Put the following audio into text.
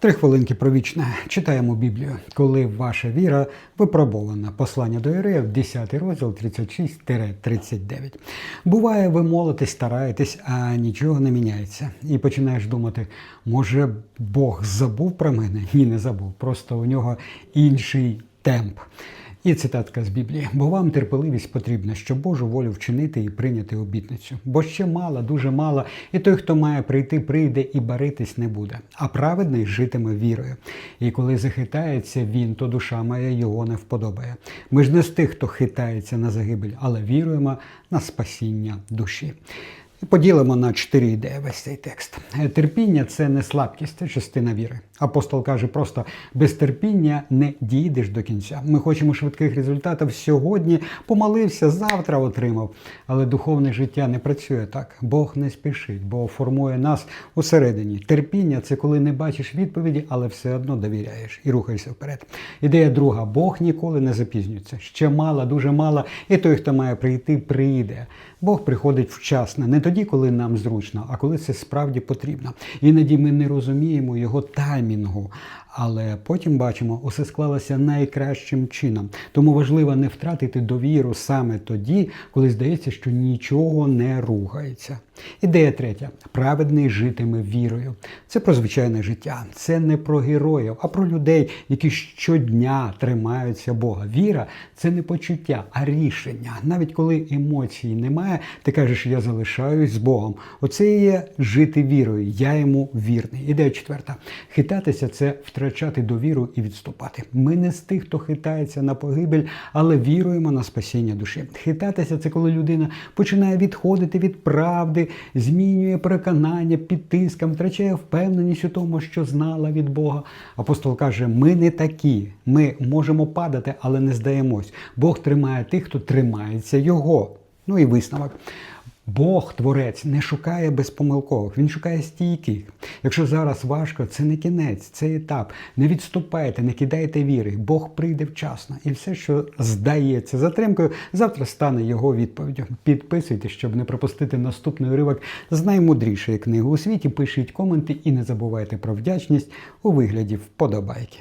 Три хвилинки про вічне. Читаємо Біблію. Коли ваша віра випробована. Послання до Єреїв, 10 розділ 36-39. Буває, ви молитесь, стараєтесь, а нічого не міняється. І починаєш думати, може Бог забув про мене? Ні, не забув. Просто у нього інший темп. І цитатка з Біблії: бо вам терпеливість потрібна, щоб Божу волю вчинити і прийняти обітницю. Бо ще мало, дуже мало, і той, хто має прийти, прийде і баритись не буде. А праведний житиме вірою. І коли захитається він, то душа моя його не вподобає. Ми ж не з тих, хто хитається на загибель, але віруємо на спасіння душі. І поділимо на чотири ідеї весь цей текст. Терпіння це не слабкість, це частина віри. Апостол каже просто: без терпіння не дійдеш до кінця. Ми хочемо швидких результатів сьогодні, помолився, завтра отримав. Але духовне життя не працює так. Бог не спішить, бо формує нас усередині. Терпіння це коли не бачиш відповіді, але все одно довіряєш і рухаєшся вперед. Ідея друга: Бог ніколи не запізнюється. Ще мало, дуже мало, і той, хто має прийти, прийде. Бог приходить вчасно, не тоді, коли нам зручно, а коли це справді потрібно. Іноді ми не розуміємо його таймінгу, але потім бачимо, усе склалося найкращим чином. Тому важливо не втратити довіру саме тоді, коли здається, що нічого не рухається. Ідея третя: праведний житиме вірою. Це про звичайне життя, це не про героїв, а про людей, які щодня тримаються Бога. Віра це не почуття, а рішення. Навіть коли емоцій немає, ти кажеш, я залишаюсь з Богом. Оце і є жити вірою. Я йому вірний. Ідея четверта: хитатися це втрачати довіру і відступати. Ми не з тих, хто хитається на погибель, але віруємо на спасіння душі. Хитатися це коли людина починає відходити від правди, змінює переконання під тиском, втрачає впевненість у тому, що знала від Бога. Апостол каже: ми не такі. Ми можемо падати, але не здаємось. Бог тримає тих, хто тримається Його. Ну і висновок. Бог, творець, не шукає безпомилкових, він шукає стійких. Якщо зараз важко, це не кінець, це етап. Не відступайте, не кидайте віри. Бог прийде вчасно. І все, що здається затримкою, завтра стане його відповіддю. Підписуйтесь, щоб не пропустити наступний уривок з наймудрішої книги у світі. Пишіть коменти і не забувайте про вдячність у вигляді вподобайки.